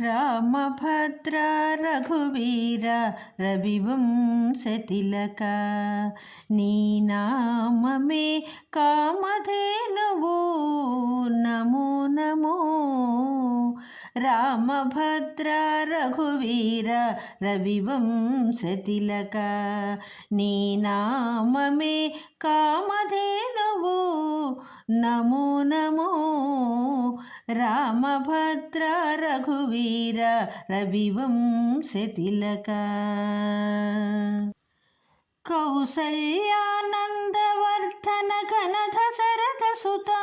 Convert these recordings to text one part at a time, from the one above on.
రామభద్ర రఘువీర రవివంశతిలక నీ నామే కామధేనువు. నమో నమో. రామభద్ర రఘువీర రవివంశతిలక నీ నామే కామధేనువు. నమో నమో. రామభద్ర రఘువీర రవివంశతిలక కౌసల్యానందవర్ధన ఘనధ శరథ సుతా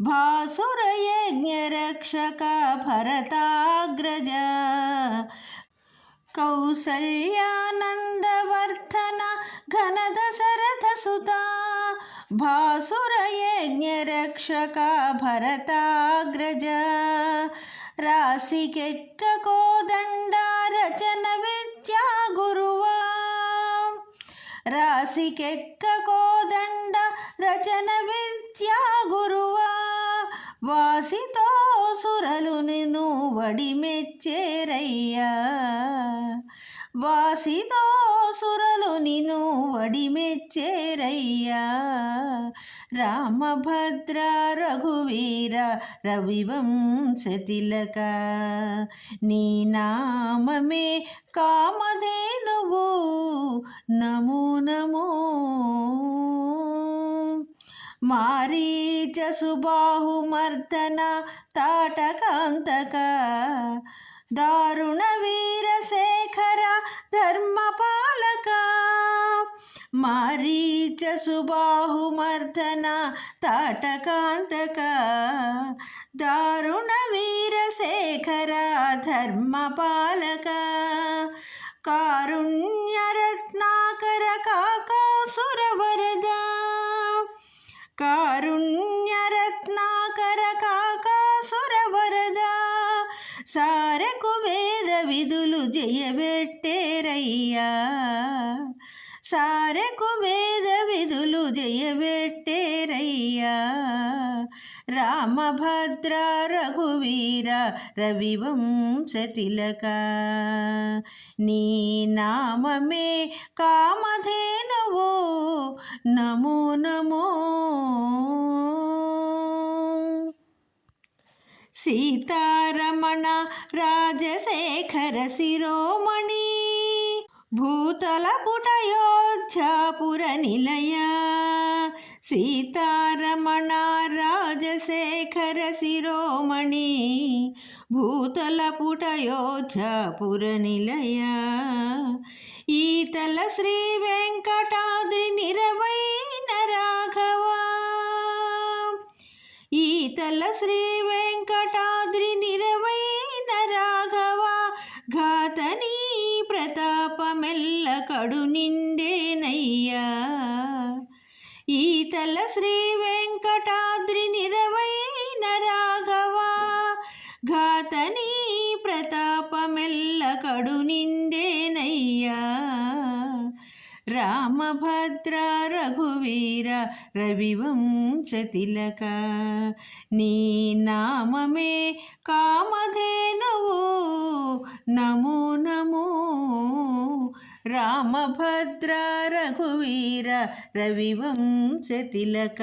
భాసురయజ్ఞరక్షక భరతాగ్రజ కౌసల్యానందవర్ధన ఘనద శరథ సుతా భాసురయజ్ఞరక్షక భరతాగ్రజ రాశికెక్క కోదండ రచన విద్యా గురువా రాశికెక్క కోదండ రచన విద్యా గురువా వాసితో సురలు నిన్ను వడిమెచ్చేరయ్యా వాసితో సురలు నిన్ను వడిమెచ్చేరయ్యా. రామభద్ర రఘువీర రవివంశతిలక నీ నామమే కామధేనువు. నమో నమో. మారీచ సుబాహుమర్దన తాటకాంతక దారుణ వీర ధర్మపాలక మారీచ సుబాహుమర్దన తాటకాంతక దారుణ వీరశేఖర ధర్మపాలక కారుణ్యరత్నాకర వేద విధులు జయబెట్టేరయ్యా. సారకు వేద విధులు జయబెట్టేరయ్యా. రామభద్ర రఘువీర రవివంశతిలక నీ నామమే కామధేనువు. నమో నమో. సీతారమణ రాజశేఖర శిరోమణి భూతల పుటయోధ్యాపుర నిలయ. సీతారమణ రాజశేఖర శిరోమణి భూతల పుటయోధ్యాపుర నిలయ. ఈతల శ్రీ వెంకటా ప్రతాపమెల్ల నిండేనయ్యా. ఈతల శ్రీ వెంకటాద్రి నిరవైన రాఘవా ఘాతనీ ప్రతాపమెల్ల కడు నిండేనయ్యా. రామభద్ర రఘువీర రవివంశతిలక నీ నామమే కామధేనువు. నమో రామభద్ర రఘువీర రవివంశతిలక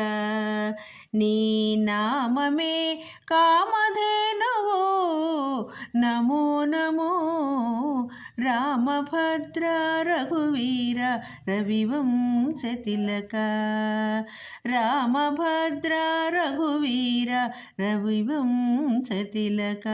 నీ నామమే కామధేనువు. నమో నమో రామభద్ర రఘువీర రవివంశతిలక రామభద్ర రఘువీర రవివంశతిలక